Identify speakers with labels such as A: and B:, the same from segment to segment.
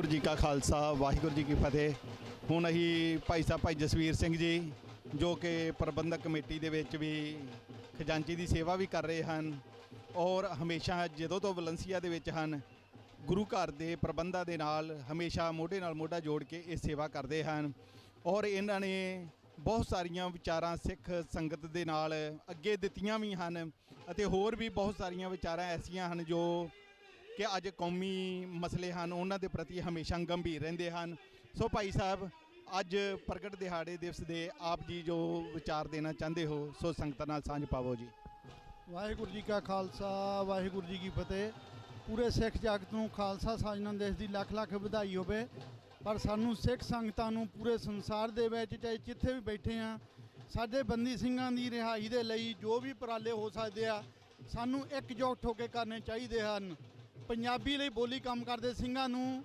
A: ਵਾਹਿਗੁਰੂ ਜੀ ਕਾ ਖਾਲਸਾ, ਵਾਹਿਗੁਰੂ ਜੀ ਕੀ ਫਤਿਹ। ਹੁਣ ਅਸੀਂ ਭਾਈ ਸਾਹਿਬ, ਭਾਈ ਜਸਵੀਰ ਸਿੰਘ ਜੀ, ਜੋ ਕਿ ਪ੍ਰਬੰਧਕ ਕਮੇਟੀ ਦੇ ਵਿੱਚ ਵੀ ਖਜ਼ਾਨਚੀ ਦੀ ਸੇਵਾ ਵੀ ਕਰ ਰਹੇ ਹਨ ਔਰ ਹਮੇਸ਼ਾ ਜਦੋਂ ਤੋਂ ਵਲੰਸੀਆ ਦੇ ਵਿੱਚ ਹਨ, ਗੁਰੂ ਘਰ ਦੇ ਪ੍ਰਬੰਧਾਂ ਦੇ ਨਾਲ ਹਮੇਸ਼ਾ ਮੋਢੇ ਨਾਲ ਮੋਢਾ ਜੋੜ ਕੇ ਇਹ ਸੇਵਾ ਕਰਦੇ ਹਨ ਔਰ ਇਹਨਾਂ ਨੇ ਬਹੁਤ ਸਾਰੀਆਂ ਵਿਚਾਰਾਂ ਸਿੱਖ ਸੰਗਤ ਦੇ ਨਾਲ ਅੱਗੇ ਦਿੱਤੀਆਂ ਵੀ ਹਨ ਅਤੇ ਹੋਰ ਵੀ ਬਹੁਤ ਸਾਰੀਆਂ ਵਿਚਾਰਾਂ ਐਸੀਆਂ ਹਨ ਜੋ ਕਿ ਅੱਜ ਕੌਮੀ ਮਸਲੇ ਹਨ, ਉਹਨਾਂ ਦੇ ਪ੍ਰਤੀ ਹਮੇਸ਼ਾ ਗੰਭੀਰ ਰਹਿੰਦੇ ਹਨ। ਸੋ ਭਾਈ ਸਾਹਿਬ, ਅੱਜ ਪ੍ਰਗਟ ਦਿਹਾੜੇ ਦਿਵਸ ਦੇ ਆਪ ਜੀ ਜੋ ਵਿਚਾਰ ਦੇਣਾ ਚਾਹੁੰਦੇ ਹੋ, ਸੋ ਸੰਗਤਾਂ ਨਾਲ ਸਾਂਝ ਪਾਵੋ ਜੀ।
B: ਵਾਹਿਗੁਰੂ ਜੀ ਕਾ ਖਾਲਸਾ, ਵਾਹਿਗੁਰੂ ਜੀ ਕੀ ਫਤਿਹ। ਪੂਰੇ ਸਿੱਖ ਜਗਤ ਨੂੰ ਖਾਲਸਾ ਸਾਜਨਾ ਦੇਸ਼ ਦੀ ਲੱਖ ਲੱਖ ਵਧਾਈ ਹੋਵੇ। ਪਰ ਸਾਨੂੰ ਸਿੱਖ ਸੰਗਤਾਂ ਨੂੰ ਪੂਰੇ ਸੰਸਾਰ ਦੇ ਵਿੱਚ, ਚਾਹੇ ਜਿੱਥੇ ਵੀ ਬੈਠੇ ਆ ਸਾਡੇ ਬੰਦੀ ਸਿੰਘਾਂ ਦੀ ਰਿਹਾਈ ਦੇ ਲਈ ਜੋ ਵੀ ਉਪਰਾਲੇ ਹੋ ਸਕਦੇ ਆ, ਸਾਨੂੰ ਇਕਜੁੱਟ ਹੋ ਕੇ ਕਰਨੇ ਚਾਹੀਦੇ ਹਨ। ਪੰਜਾਬੀ ਲਈ ਬੋਲੀ ਕੰਮ ਕਰਦੇ ਸਿੰਘਾਂ ਨੂੰ,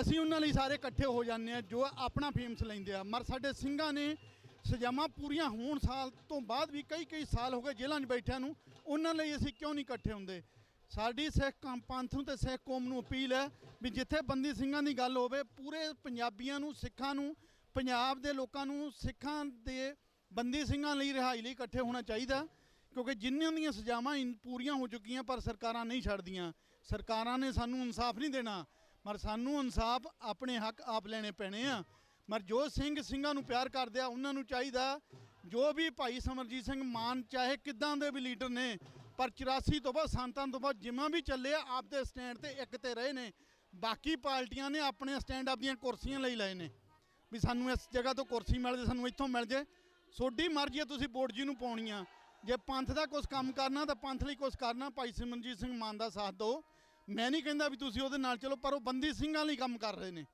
B: ਅਸੀਂ ਉਹਨਾਂ ਲਈ ਸਾਰੇ ਇਕੱਠੇ ਹੋ ਜਾਂਦੇ ਆ ਜੋ ਆਪਣਾ ਫੇਮਸ ਲੈਂਦੇ ਆ। ਮਰ ਸਾਡੇ ਸਿੰਘਾਂ ਨੇ ਸਜ਼ਾਵਾਂ ਪੂਰੀਆਂ ਹੋਣ ਸਾਲ ਤੋਂ ਬਾਅਦ ਵੀ ਕਈ ਕਈ ਸਾਲ ਹੋ ਗਏ ਜੇਲ੍ਹਾਂ 'ਚ ਬੈਠਿਆਂ ਨੂੰ, ਉਹਨਾਂ ਲਈ ਅਸੀਂ ਕਿਉਂ ਨਹੀਂ ਇਕੱਠੇ ਹੁੰਦੇ? ਸਾਡੀ ਸਿੱਖ ਕੌਮ- ਪੰਥ ਨੂੰ ਤੇ ਸਿੱਖ ਕੌਮ ਨੂੰ ਅਪੀਲ ਹੈ ਵੀ ਜਿੱਥੇ ਬੰਦੀ ਸਿੰਘਾਂ ਦੀ ਗੱਲ ਹੋਵੇ, ਪੂਰੇ ਪੰਜਾਬੀਆਂ ਨੂੰ, ਸਿੱਖਾਂ ਨੂੰ, ਪੰਜਾਬ ਦੇ ਲੋਕਾਂ ਨੂੰ ਸਿੱਖਾਂ ਦੇ ਬੰਦੀ ਸਿੰਘਾਂ ਲਈ ਰਿਹਾਈ ਲਈ ਇਕੱਠੇ ਹੋਣਾ ਚਾਹੀਦਾ ਕਿਉਂਕਿ ਜਿਨ੍ਹਾਂ ਦੀਆਂ ਸਜ਼ਾਵਾਂ ਇਨ- ਪੂਰੀਆਂ ਹੋ ਚੁੱਕੀਆਂ ਪਰ ਸਰਕਾਰਾਂ ਨਹੀਂ ਛੱਡਦੀਆਂ। ਸਰਕਾਰਾਂ ਨੇ ਸਾਨੂੰ ਇਨਸਾਫ ਨਹੀਂ ਦੇਣਾ ਪਰ ਸਾਨੂੰ ਇਨਸਾਫ ਆਪਣੇ ਹੱਕ ਆਪ ਲੈਣੇ ਪੈਣੇ ਆ। ਮਰ ਜੋ ਸਿੰਘ ਸਿੰਘਾਂ ਨੂੰ ਪਿਆਰ ਕਰਦੇ ਆ, ਉਹਨਾਂ ਨੂੰ ਚਾਹੀਦਾ ਜੋ ਵੀ ਭਾਈ ਸਮਰਜੀਤ ਸਿੰਘ ਮਾਨ ਚਾਹੇ ਕਿੱਦਾਂ ਦੇ ਵੀ ਲੀਡਰ ਨੇ, ਪਰ 84 ਤੋਂ ਬਾਅਦ, ਸੰਤਾਂ ਤੋਂ ਬਾਅਦ ਜਿਵੇਂ ਵੀ ਚੱਲੇ ਆ ਆਪਦੇ ਸਟੈਂਡ ਤੇ ਇੱਕ ਤੇ ਰਹੇ ਨੇ। ਬਾਕੀ ਪਾਰਟੀਆਂ ਨੇ ਆਪਣੇ ਸਟੈਂਡ ਆਪਦੀਆਂ ਕੁਰਸੀਆਂ ਲਈ ਲਏ ਨੇ। ਵੀ ਸਾਨੂੰ ਇਸ ਜਗ੍ਹਾ ਤੋਂ ਕੁਰਸੀ ਮਿਲ ਜੇ, ਸਾਨੂੰ ਇੱਥੋਂ ਮਿਲ ਜੇ। ਸੋਡੀ ਮਰਜ਼ੀ ਹੈ ਤੁਸੀਂ ਵੋਟ ਜੀ ਨੂੰ ਪਾਉਣੀ ਆ। ਜੇ ਪੰਥ ਦਾ ਕੁਝ ਕੰਮ ਕਰਨਾ, ਤਾਂ ਪੰਥ ਲਈ ਕੁਝ ਕਰਨਾ। ਭਾਈ ਸਿਮਰਨਜੀਤ ਸਿੰਘ ਮਾਨ ਦਾ ਸਾਥ ਦਿਓ। ਮੈਂ ਨਹੀਂ ਕਹਿੰਦਾ ਵੀ ਤੁਸੀਂ ਉਹਦੇ ਨਾਲ ਚਲੋ, ਪਰ ਉਹ ਬੰਦੀ ਸਿੰਘਾਂ ਲਈ ਕੰਮ ਕਰ ਰਹੇ ਨੇ।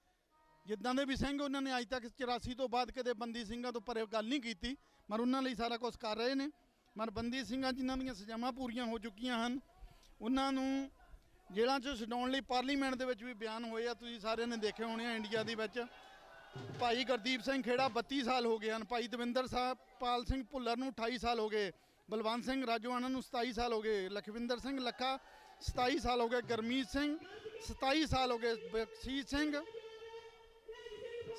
B: ਜਿੱਦਾਂ ਦੇ ਵੀ ਸਿੰਘ, ਉਹਨਾਂ ਨੇ ਅੱਜ ਤੱਕ 84 ਤੋਂ ਬਾਅਦ ਕਦੇ ਬੰਦੀ ਸਿੰਘਾਂ ਤੋਂ ਪਰੇ ਗੱਲ ਨਹੀਂ ਕੀਤੀ, ਪਰ ਉਹਨਾਂ ਲਈ ਸਾਰਾ ਕੁਝ ਕਰ ਰਹੇ ਨੇ। ਮਰ ਬੰਦੀ ਸਿੰਘਾਂ ਜਿਨ੍ਹਾਂ ਦੀਆਂ ਸਜ਼ਾਵਾਂ ਪੂਰੀਆਂ ਹੋ ਚੁੱਕੀਆਂ ਹਨ, ਉਹਨਾਂ ਨੂੰ ਜੇਲ੍ਹਾਂ 'ਚ ਛਡਾਉਣ ਲਈ ਪਾਰਲੀਮੈਂਟ ਦੇ ਵਿੱਚ ਵੀ ਬਿਆਨ ਹੋਏ ਆ। ਤੁਸੀਂ ਸਾਰਿਆਂ ਨੇ ਦੇਖੇ ਹੋਣੇ ਆ ਇੰਡੀਆ ਦੇ ਵਿੱਚ। ਭਾਈ ਗੁਰਦੀਪ ਸਿੰਘ ਖੇੜਾ 32 ਸਾਲ ਹੋ ਗਏ ਹਨ। ਭਾਈ ਦਵਿੰਦਰ ਸਾਹਿਬ ਪਾਲ ਸਿੰਘ ਭੁੱਲਰ ਨੂੰ 28 ਸਾਲ ਹੋ ਗਏ। ਬਲਵੰਤ ਸਿੰਘ ਰਾਜੋਆਣਾ ਨੂੰ 27 ਸਾਲ ਹੋ ਗਏ, ਲਖਵਿੰਦਰ ਸਿੰਘ ਲੱਖਾ 27 ਸਾਲ ਹੋ ਗਏ, ਗਰਮੀਤ ਸਿੰਘ 27 ਸਾਲ ਹੋ ਗਏ ਬਖਸ਼ੀਸ਼ ਸਿੰਘ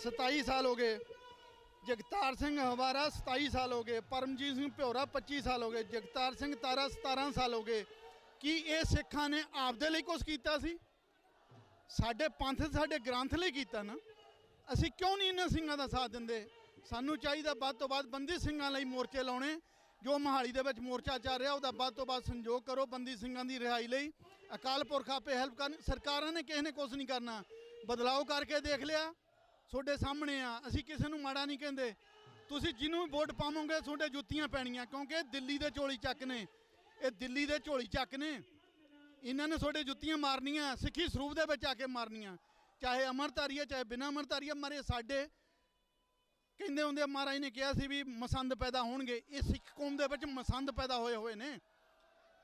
B: 27 ਸਾਲ ਹੋ ਗਏ, ਜਗਤਾਰ ਸਿੰਘ ਹਵਾਰਾ 27 ਸਾਲ ਹੋ ਗਏ, ਪਰਮਜੀਤ ਸਿੰਘ ਭਿਓਰਾ 25 ਸਾਲ ਹੋ ਗਏ, ਜਗਤਾਰ ਸਿੰਘ ਤਾਰਾ 17 ਸਾਲ ਹੋ ਗਏ। ਕੀ ਇਹ ਸਿੱਖਾਂ ਨੇ ਆਪਦੇ ਲਈ ਕੁਝ ਕੀਤਾ ਸੀ? ਸਾਡੇ ਪੰਥ ਸਾਡੇ ਗ੍ਰੰਥ ਲਈ ਕੀਤਾ ਨਾ? ਅਸੀਂ ਕਿਉਂ ਨਹੀਂ ਇਹਨਾਂ ਸਿੰਘਾਂ ਦਾ ਸਾਥ ਦਿੰਦੇ? ਸਾਨੂੰ ਚਾਹੀਦਾ ਵੱਧ ਤੋਂ ਵੱਧ ਬੰਦੀ ਸਿੰਘਾਂ ਲਈ ਮੋਰਚੇ ਲਾਉਣੇ ਜੋ ਮਹਾਲੀ ਦੇ ਵਿੱਚ ਮੋਰਚਾ ਚੱਲ ਰਿਹਾ, ਉਹਦਾ ਵੱਧ ਤੋਂ ਵੱਧ ਸੰਯੋਗ ਕਰੋ ਬੰਦੀ ਸਿੰਘਾਂ ਦੀ ਰਿਹਾਈ ਲਈ। ਅਕਾਲ ਪੁਰਖ ਆਪੇ ਹੈਲਪ ਕਰਨ, ਸਰਕਾਰਾਂ ਨੇ ਕਿਸੇ ਨੇ ਕੁਝ ਨਹੀਂ ਕਰਨਾ। ਬਦਲਾਅ ਕਰਕੇ ਦੇਖ ਲਿਆ, ਤੁਹਾਡੇ ਸਾਹਮਣੇ ਆ। ਅਸੀਂ ਕਿਸੇ ਨੂੰ ਮਾੜਾ ਨਹੀਂ ਕਹਿੰਦੇ। ਤੁਸੀਂ ਜਿਹਨੂੰ ਵੀ ਵੋਟ ਪਾਵੋਗੇ, ਤੁਹਾਡੇ ਜੁੱਤੀਆਂ ਪੈਣੀਆਂ, ਕਿਉਂਕਿ ਦਿੱਲੀ ਦੇ ਝੋਲੀ ਚੱਕ ਨੇ। ਇਹ ਦਿੱਲੀ ਦੇ ਝੋਲੀ ਚੱਕ ਨੇ। ਇਹਨਾਂ ਨੇ ਤੁਹਾਡੇ ਜੁੱਤੀਆਂ ਮਾਰਨੀਆਂ, ਸਿੱਖੀ ਸਰੂਪ ਦੇ ਵਿੱਚ ਆ ਕੇ ਮਾਰਨੀਆਂ। ਚਾਹੇ ਅਮਰਤਾਰੀ ਹੈ ਚਾਹੇ ਬਿਨਾਂ ਅਮਰਤਾਰੀ ਹੈ ਮਾਰੇ ਸਾਡੇ। ਕਹਿੰਦੇ ਹੁੰਦੇ ਮਹਾਰਾਜ ਨੇ ਕਿਹਾ ਸੀ ਵੀ ਮਸੰਦ ਪੈਦਾ ਹੋਣਗੇ। ਇਹ ਸਿੱਖ ਕੌਮ ਦੇ ਵਿੱਚ ਮਸੰਦ ਪੈਦਾ ਹੋਏ ਹੋਏ ਨੇ।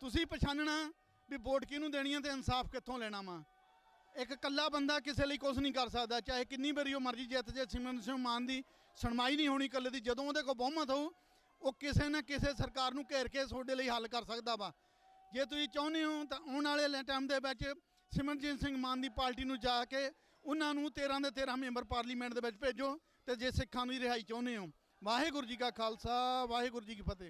B: ਤੁਸੀਂ ਪਛਾਣਨਾ ਵੀ ਵੋਟ ਕਿਹਨੂੰ ਦੇਣੀ ਹੈ ਤੇ ਇਨਸਾਫ ਕਿੱਥੋਂ ਲੈਣਾ ਵਾ? ਇੱਕ ਇਕੱਲਾ ਬੰਦਾ ਕਿਸੇ ਲਈ ਕੁਝ ਨਹੀਂ ਕਰ ਸਕਦਾ, ਚਾਹੇ ਕਿੰਨੀ ਵਾਰੀ ਉਹ ਮਰਜ਼ੀ ਜਿੱਤ ਜੇ ਸਿਮਰਨ ਸਿੰਘ ਮਾਨ ਦੀ ਸੁਣਵਾਈ ਨਹੀਂ ਹੋਣੀ ਇਕੱਲੇ ਦੀ, ਜਦੋਂ ਉਹਦੇ ਕੋਲ ਬਹੁਮਤ ਹੋਊ, ਉਹ ਕਿਸੇ ਨਾ ਕਿਸੇ ਸਰਕਾਰ ਨੂੰ ਘੇਰ ਕੇ ਤੁਹਾਡੇ ਲਈ ਹੱਲ ਕਰ ਸਕਦਾ ਵਾ। ਜੇ ਤੁਸੀਂ ਚਾਹੁੰਦੇ ਹੋ ਤਾਂ ਆਉਣ ਵਾਲੇ ਟਾਈਮ ਦੇ ਵਿੱਚ ਸਿਮਰਨਜੀਤ ਸਿੰਘ ਮਾਨ ਦੀ ਪਾਰਟੀ ਨੂੰ ਜਾ ਕੇ ਉਹਨਾਂ ਨੂੰ 13 ਦੇ 13 ਮੈਂਬਰ ਪਾਰਲੀਮੈਂਟ ਦੇ ਵਿੱਚ ਭੇਜੋ। ਤੇ ਜੇ ਸਿੱਖਾਂ ਦੀ ਰਿਹਾਈ ਚਾਹੁੰਦੇ ਹੋ, ਵਾਹਿਗੁਰੂ ਜੀ ਕਾ ਖਾਲਸਾ, ਵਾਹਿਗੁਰੂ ਜੀ ਕੀ ਫਤਿਹ।